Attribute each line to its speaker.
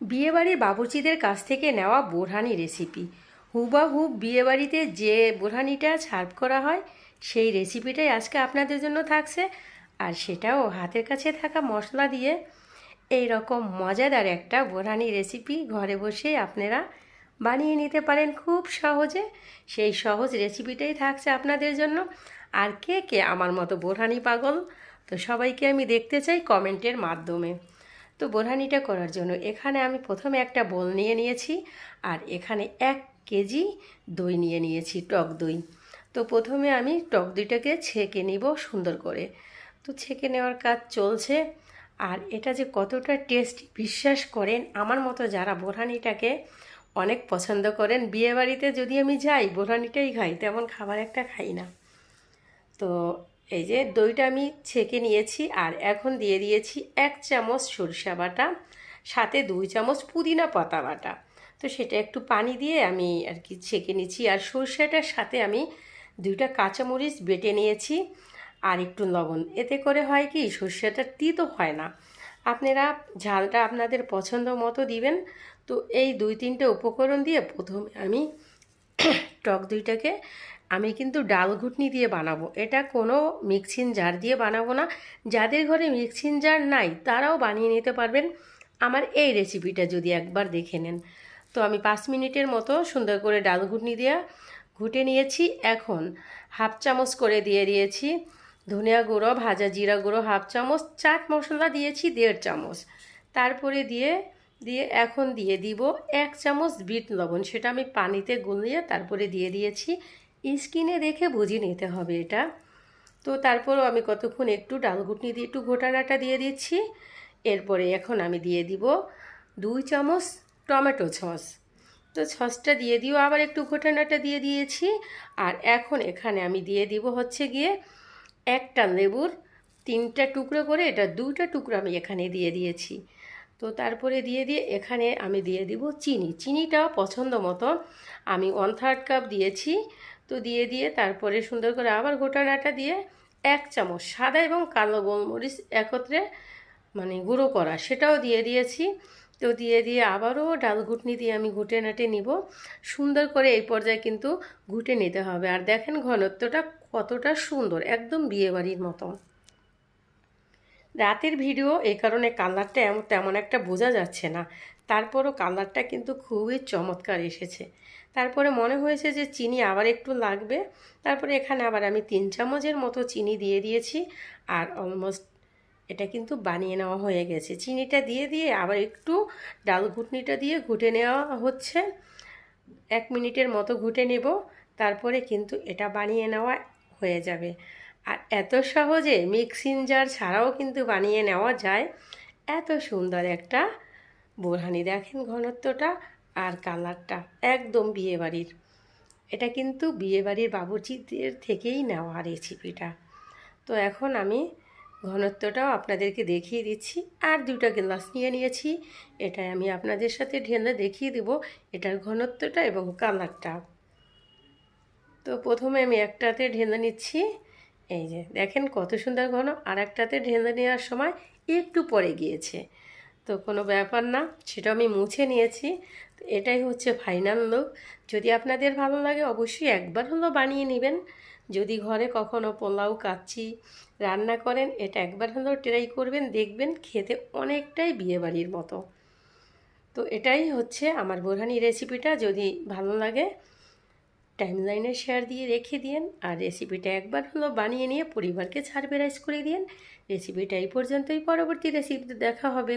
Speaker 1: বিয়েবাড়ির বাবুর্চিদের কাছ থেকে নেওয়া বোরহানি রেসিপি হুবাহুব বিয়েবাড়িতে যে বোরহানিটা সার্ভ করা হয়, সেই রেসিপিটাই আজকে আপনাদের জন্য থাকছে। আর সেটাও হাতের কাছে থাকা মশলা দিয়ে। এই রকম মজাদার একটা বোরহানি রেসিপি ঘরে বসে আপনারা বানিয়ে নিতে পারেন খুব সহজে। সেই সহজ রেসিপিটাই থাকছে আপনাদের জন্য। আর কে কে আমার মতো বোরহানি পাগল? তো সবাইকে আমি দেখতে চাই কমেন্টের মাধ্যমে। তো বোরহানিটা করার জন্য এখানে আমি প্রথমে একটা বোল নিয়ে নিয়েছি আর এখানে এক কেজি দই নিয়ে নিয়েছি, টক দই। তো প্রথমে আমি টক দইটাকে ছেঁকে নিব সুন্দর করে। তো ছেঁকে নেওয়ার কাজ চলছে আর এটা যে কতটা টেস্ট, বিশ্বাস করেন, আমার মতো যারা বোরহানিটাকে অনেক পছন্দ করেন, বিয়েবাড়িতে যদি আমি যাই, বোরহানিটাই খাই, তেমন খাবার একটা খাই না। তো এই যে দইটা আমি ছেঁকে নিয়েছি আর এখন দিয়ে দিয়েছি এক চামচ সরিষা বাটা, সাথে দুই চামচ পুদিনা পাতা বাটা। তো সেটা একটু পানি দিয়ে আমি আর কি ছেঁকে নিচ্ছি আর সরষেটার সাথে আমি দুইটা কাঁচামরিচ বেটে নিয়েছি আর একটু লবণ। এতে করে হয় কি সর্ষেটা তিতো হয় না। আপনারা ঝালটা আপনাদের পছন্দ মতো দিবেন। তো এই দুই তিনটে উপকরণ দিয়ে প্রথমে আমি টক দইটাকে আমি কিন্তু ডাল ঘুটনি দিয়ে বানাবো। এটা কোনো মিক্সিং জার দিয়ে বানাবো না। যাদের ঘরে মিক্সিং জার নাই, তারাও বানিয়ে নিতে পারবেন। আমার এই রেসিপিটা যদি একবার দেখে নেন। তো আমি পাঁচ মিনিটের মতো সুন্দর করে ডাল ঘুটনি দিয়ে ঘুটে নিয়েছি। এখন হাফ চামচ করে দিয়ে দিয়েছি ধনিয়া গুঁড়ো, ভাজা জিরা গুঁড়ো, হাফ চামচ, চাট মশলা দিয়েছি দেড় চামচ। তারপরে দিয়ে দিয়ে এখন দিয়ে দিব এক চামচ বিট লবণ। সেটা আমি পানিতে গুলিয়ে তারপরে দিয়ে দিয়েছি। স্কিনে দেখে বুঝে নিতে হবে এটা। তো তারপরও আমি কতক্ষণ একটু ডাল ঘুটনি দিয়ে একটু ঘোটানাটা দিয়ে দিচ্ছি। এরপরে এখন আমি দিয়ে দিব দুই চামচ টমেটো সস। তো সসটা দিয়ে দিও আবার একটু ঘোটানাটা দিয়ে দিয়েছি। আর এখন এখানে আমি দিয়ে দিব হচ্ছে গিয়ে একটা লেবুর তিনটা টুকরো করে এটা দুইটা টুকরো আমি এখানে দিয়ে দিয়েছি। তো তারপরে দিয়ে দিয়ে এখানে আমি দিয়ে দিব চিনি। চিনিটা পছন্দ মতো আমি ওয়ান থার্ড কাপ দিয়েছি। তো দিয়ে দিয়ে তারপরে সুন্দর করে আবার ঘোটানাটা দিয়ে এক চামচ সাদা এবং কালো গোলমরিচ একত্রে মানে গুঁড়ো করা, সেটাও দিয়ে দিয়েছি। তো দিয়ে দিয়ে আবারও ডাল ঘুটনি দিয়ে আমি ঘুটে নাটে নিব। সুন্দর করে এই পর্যায়ে কিন্তু ঘুটে নিতে হবে। আর দেখেন ঘনত্বটা কতটা সুন্দর, একদম বিয়েবাড়ির মতো রাতের ভিডিও এই কারণে কালারটা এমন তেমন একটা বোঝা যাচ্ছে না। তারপরও কালারটা কিন্তু খুবই চমৎকার এসেছে। তারপরে মনে হয়েছে যে চিনি আবার একটু লাগবে। তারপরে এখানে আবার আমি তিন চামচের মতো চিনি দিয়ে দিয়েছি আর অলমোস্ট এটা কিন্তু বানিয়ে নেওয়া হয়ে গেছে। চিনিটা দিয়ে দিয়ে আবার একটু ডাল ঘুটনিটা দিয়ে ঘুটে নেওয়া হচ্ছে। এক মিনিটের মতো ঘুটে নেব। তারপরে কিন্তু এটা বানিয়ে নেওয়া হয়ে যাবে। আর এত সহজে মিক্সিং জার ছাড়াও কিন্তু বানিয়ে নেওয়া যায়। এত সুন্দর একটা বোরহানি দেখেন ঘনত্বটা আর কালারটা, একদম বিয়েবাড়ির। এটা কিন্তু বিয়েবাড়ির বাবুর্চিদের থেকেই নেওয়া রেসিপিটা। তো এখন আমি ঘনত্বটাও আপনাদেরকে দেখিয়ে দিচ্ছি আর দুটা গ্লাস নিয়ে নিয়েছি। এটাই আমি আপনাদের সাথে ঢেলে দেখিয়ে দেব এটার ঘনত্বটা এবং কালারটা। তো প্রথমে আমি একটাতে ঢেলে নিচ্ছি। এই যে, দেখেন কত সুন্দর ঘন আর একটাতে ঢেলে নেওয়ার সময় একটু পরে গিয়েছে। তো কোনো ব্যাপার না সেটা আমি মুছে নিয়েছি। তো এটাই হচ্ছে ফাইনাল লুক যদি আপনাদের ভালো লাগে, অবশ্যই একবার হলো বানিয়ে নেবেন। যদি ঘরে কখনো পোলাও, কাচ্চি রান্না করেন, এটা একবার হলেও ট্রাই করবেন, দেখবেন খেতে অনেকটাই বিয়েবাড়ির মতো। তো এটাই হচ্ছে আমার বোরহানি রেসিপিটা যদি ভালো লাগে টাইমলাইনে শেয়ার দিয়ে রেখে দিন আর রেসিপিটা একবার হলো বানিয়ে নিয়ে পরিবারকে ছাড় করে দিন রেসিপিটা এই পর্যন্তই, পরবর্তী রেসিপিতে দেখা হবে।